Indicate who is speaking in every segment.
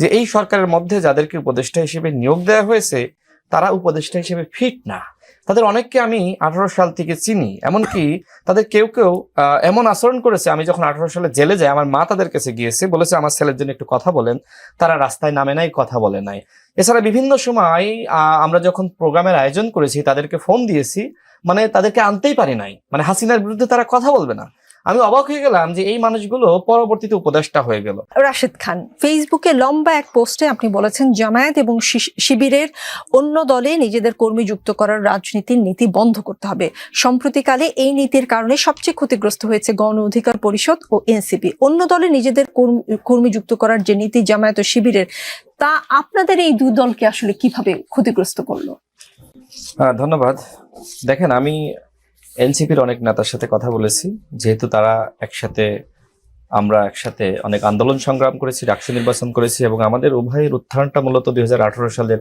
Speaker 1: যে এই সরকারের মধ্যে যাদেরকে উপদেষ্টা হিসেবে নিয়োগ দেওয়া হয়েছে, তারা উপদেষ্টা হিসেবে ফিট না। তাদের অনেককে আমি আঠারো সাল থেকে চিনি, এমনকি তাদের কেউ কেউ এমন আচরণ করেছে, আমি যখন আঠারো সালে জেলে যাই, আমার মা তাদের কাছে গিয়েছে, বলেছে আমার ছেলের জন্য একটু কথা বলেন, তারা রাস্তায় নামে নাই, কথা বলে নাই। এছাড়া বিভিন্ন সময় আমরা যখন প্রোগ্রামের আয়োজন করেছি, তাদেরকে ফোন দিয়েছি মানে তাদেরকে আনতেই পারি নাই। মানে হাসিনার বিরুদ্ধে তারা কথা বলবে না। আমি অবাক হয়ে গেলাম যে এই মানুষগুলো পরবর্তীতে উপদেষ্টা হয়ে গেল।
Speaker 2: রাশেদ খান ফেসবুকে লম্বা এক পোস্টে আপনি বলেছেন জামায়াত এবং শিবিরের অন্য দলে নিজেদের কর্মী যুক্ত করার রাজনীতির নীতি বন্ধ করতে হবে। সম্প্রতিকালে এই নীতির কারণে সবচেয়ে ক্ষতিগ্রস্ত হয়েছে গণ অধিকার পরিষদ ও এনসিপি। অন্য দলে নিজেদের কর্ম- কর্মী যুক্ত করার যে নীতি জামায়াত ও শিবিরের তা আপনাদের এই দুই দলকে আসলে কীভাবে ক্ষতিগ্রস্ত করল?
Speaker 1: ধন্যবাদ। দেখেন আমি এনসিপির অনেক নেতার সাথে কথা বলেছি। যেহেতু তারা একসাথে, আমরা একসাথে অনেক আন্দোলন সংগ্রাম করেছি রাষ্ট্র নির্বাচন করেছি এবং আমাদের উভয়ের উত্থানটা মূলত দুই হাজার আঠারো সালের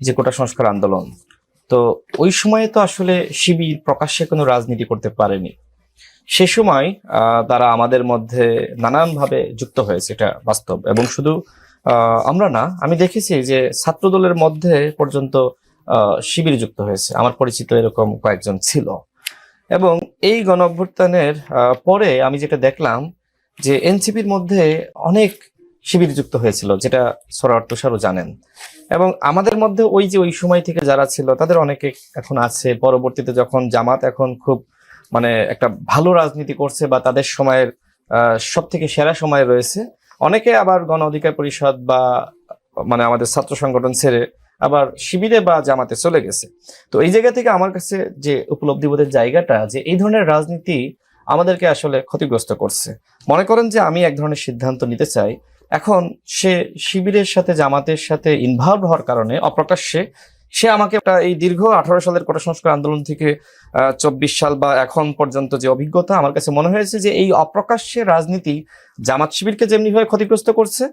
Speaker 1: যে কোটা সংস্কার আন্দোলন। তো ওই সময়ে তো আসলে শিবির প্রকাশ্যে কোনো রাজনীতি করতে পারেনি। সে সময় তারা আমাদের মধ্যে নানানভাবে যুক্ত হয়েছে এটা বাস্তব। এবং শুধু আমরা না, আমি দেখেছি যে ছাত্রদলের মধ্যে পর্যন্ত শিবির যুক্ত হয়েছে। আমার পরিচিত এরকম কয়েকজন ছিল। এবং এই গণ অভ্যুত্থানের পরে আমি যেটা দেখলাম যে এনসিপির মধ্যে অনেক শিবির যুক্ত হয়েছিল, যেটা সরার তুষারও জানেন। এবং আমাদের মধ্যে ওই যে ওই সময় থেকে যারা ছিল, তাদের অনেকে এখন আছে। পরবর্তীতে যখন জামাত এখন খুব মানে একটা ভালো রাজনীতি করছে বা তাদের সময়ের সব থেকে সেরা সময় রয়েছে, অনেকে আবার গণ অধিকার পরিষদ বা মানে আমাদের ছাত্র সংগঠন ছেড়ে আবার শিবিরে বা জামাতে চলে গেছে। তো এই জায়গা থেকে আমার কাছে যে উপলব্ধিবোধের জায়গাটা, যে এই ধরনের রাজনীতি আমাদেরকে আসলে ক্ষতিগ্রস্ত করছে। মনে করেন যে আমি এক ধরনের সিদ্ধান্ত নিতে চাই। এখন সে শিবিরের সাথে, জামাতের সাথে ইনভলভ হওয়ার কারণে, অপ্রকাশ্যে সে আমাকে একটা এই দীর্ঘ আঠারো সালের কোটা সংস্কার আন্দোলন থেকে চব্বিশ সাল বা এখন পর্যন্ত যে অভিজ্ঞতা, আমার কাছে মনে হয়েছে যে এই অপ্রকাশ্যে রাজনীতি জামাত শিবিরকে যেমনিভাবে ক্ষতিগ্রস্ত করছে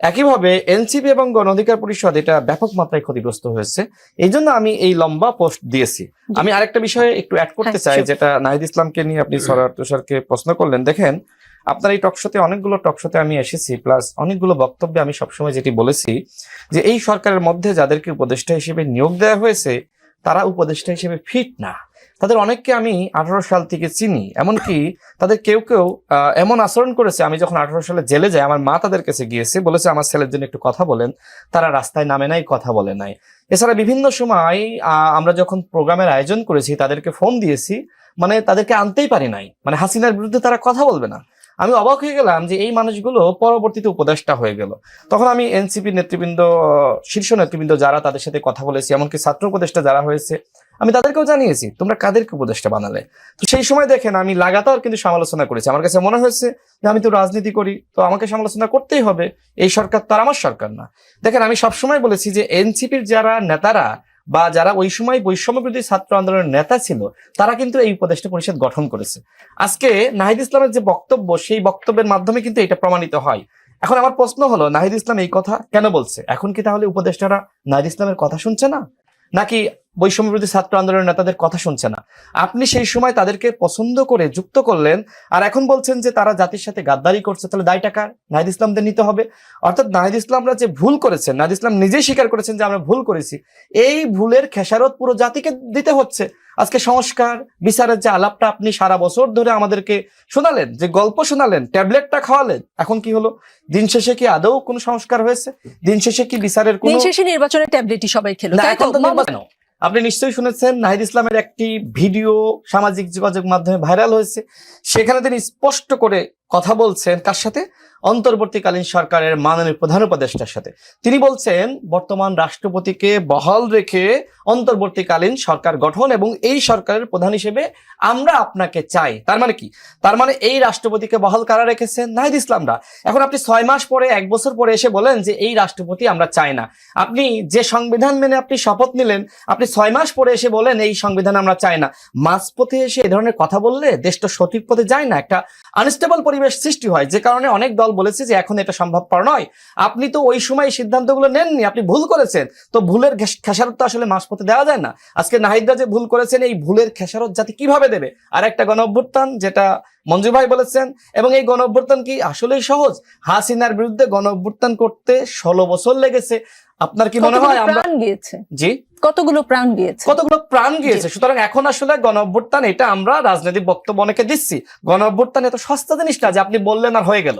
Speaker 1: একইভাবে এনসিপি এবং গণ অধিকার পরিষদ এটা ব্যাপক মাত্রায় ক্ষতিগ্রস্ত হয়েছে। এই জন্য আমি এই লম্বা পোস্ট দিয়েছি। আমি আরেকটা বিষয়ে একটু অ্যাড করতে
Speaker 2: হ্যাঁ,
Speaker 1: চাই যেটা নাহিদ ইসলামকে নিয়ে আপনি সরার তুষারকে প্রশ্ন করলেন। দেখেন আপনার এই টকশোতে অনেকগুলো টকশোতে আমি এসেছি প্লাস অনেকগুলো বক্তব্যে আমি সবসময় যেটি বলেছি যে এই সরকারের মধ্যে যাদেরকে উপদেষ্টা হিসেবে নিয়োগ দেওয়া হয়েছে তারা উপদেষ্টা হিসেবে ফিট না। তাদের অনেককে আমি আঠারো সাল থেকে চিনি, এমনকি তাদের কেউ কেউ এমন আচরণ করেছে, আমি যখন আঠারো সালে জেলে যাই, আমার মা তাদের কাছে গিয়েছে, বলেছে, আমার ছেলের জন্য একটু কথা বলেন। তারা রাস্তায় নামে নাই, কথা বলে নাই। এছাড়া বিভিন্ন সময় আমরা যখন প্রোগ্রামের আয়োজন করেছি, তাদেরকে ফোন দিয়েছি মানে তাদেরকে আনতেই পারি নাই। মানে হাসিনার বিরুদ্ধে তারা কথা বলবে না। আমি অবাক হয়ে গেলাম যে এই মানুষগুলো পরবর্তীতে উপদেষ্টা হয়ে গেল। তখন আমি এনসিপি নেতৃবৃন্দ, শীর্ষ নেতৃবৃন্দ যারা তাদের সাথে কথা বলেছি, এমনকি ছাত্র উপদেষ্টা যারা হয়েছে, আমি তাদেরকেও জানিয়েছি, তোমরা কাদেরকে উপদেষ্টা বানালে? তো সেই সময় দেখেন আমি লাগাতার কিন্তু সমালোচনা করেছি। আমার কাছে মনে হয়েছে যে আমি তো রাজনীতি করি, তো আমাকে সমালোচনা করতেই হবে। এই সরকার তো আর আমার সরকার না। দেখেন আমি সবসময় বলেছি যে এনসিপির যারা নেতারা বা যারা ওই সময় বৈষম্য ছাত্র আন্দোলনের নেতা ছিল, তারা কিন্তু এই উপদেষ্টা পরিষদ গঠন করেছে। আজকে নাহিদ ইসলামের যে বক্তব্য, সেই বক্তব্যের মাধ্যমে কিন্তু এটা প্রমাণিত হয়। এখন আমার প্রশ্ন হলো, নাহিদ ইসলাম এই কথা কেন বলছে? এখন কি তাহলে উপদেষ্টারা নাহিদ ইসলামের কথা শুনছে না? নাকি বৈষম্য ছাত্র আন্দোলনের নেতাদের কথা শুনছে না? আপনি সেই সময় তাদেরকে পছন্দ করে যুক্ত করলেন আর এখন বলছেন যে তারা জাতির সাথে গাদ্দারি করছে তাহলে দায় টাকা নাহিদ ইসলামদের নিতে হবে। অর্থাৎ নাহিদ ইসলামরা যে ভুল করেছেন নাহিদ ইসলাম নিজেই স্বীকার করেছেন যে আমরা ভুল করেছি এই ভুলের খেসারত পুরো জাতিকে দিতে হচ্ছে। আজকে সংস্কার বিচারের যে আলাপটা আপনি সারা বছর ধরে আমাদেরকে শোনালেন যে গল্প শোনালেন ট্যাবলেটটা খাওয়ালেন এখন কি হলো? দিন শেষে কি আদৌ কোনো সংস্কার হয়েছে? দিন শেষে কি বিচারের কোনো
Speaker 2: শেষে নির্বাচনের ট্যাবলেটই সবাই খেলো
Speaker 1: আপনি নিশ্চয়ই শুনেছেন নাহিদ ইসলামের একটি ভিডিও সামাজিক যোগাযোগ মাধ্যমে ভাইরাল হয়েছে। সেখানে তিনি স্পষ্ট করে কথা বলছেন কার সাথে? অন্তর্বর্তীকালীন সরকারের মাননীয় প্রধান উপদেষ্টার সাথে। তিনি বলছেন, বর্তমান রাষ্ট্রপতিকে বহাল রেখে অন্তর্বর্তীকালীন সরকার গঠন এবং এই সরকারের প্রধান হিসেবে আমরা আপনাকে চাই। তার মানে কি? তার মানে এই রাষ্ট্রপতিকে বহাল কারা রেখেছেন? নাহিদ ইসলামরা। এখন আপনি ছয় মাস পরে, এক বছর পরে এসে বলেন যে এই রাষ্ট্রপতি আমরা চাই না। আপনি যে সংবিধান মেনে আপনি শপথ নিলেন, আপনি ছয় মাস পরে এসে বলেন এই সংবিধান আমরা চাই না। মাঝপথে এসে এই ধরনের কথা বললে দেশটা সঠিক পথে যায় না। একটা আনস্টেবল পরিবেশ পরিবেশ সৃষ্টি হয় যে কারণে অনেক দল বলেছে যে এখন এটা সম্ভবপর নয়। আপনি তো ওই সময় সিদ্ধান্তগুলো নেননি আপনি ভুল করেছেন। তো ভুলের খেসারত তো আসলে মাঝপথে দেওয়া যায় না। আজকে নাহিদরা যে ভুল করেছেন এই ভুলের খেসারত জাতি কীভাবে দেবে? আর একটা গণ অভ্যুত্থান যেটা মঞ্জু ভাই বলেছেন এবং এই গণ অভ্যুত্থান কি আসলেই সহজ? হাসিনার বিরুদ্ধে গণ অভ্যুত্থান করতে ষোলো বছর লেগেছে। আপনার কি মনে হয় আমরা জি?
Speaker 2: কতগুলো প্রাণ গিয়েছে?
Speaker 1: কতগুলো প্রাণ গিয়েছে? সুতরাং এখন আসলে গণ অভ্যুত্থান এটা আমরা রাজনৈতিক বক্তব্য অনেকে দিচ্ছি। গণ অভ্যুত্থান এত সস্তা জিনিস না যে আপনি বললেন আর হয়ে গেল।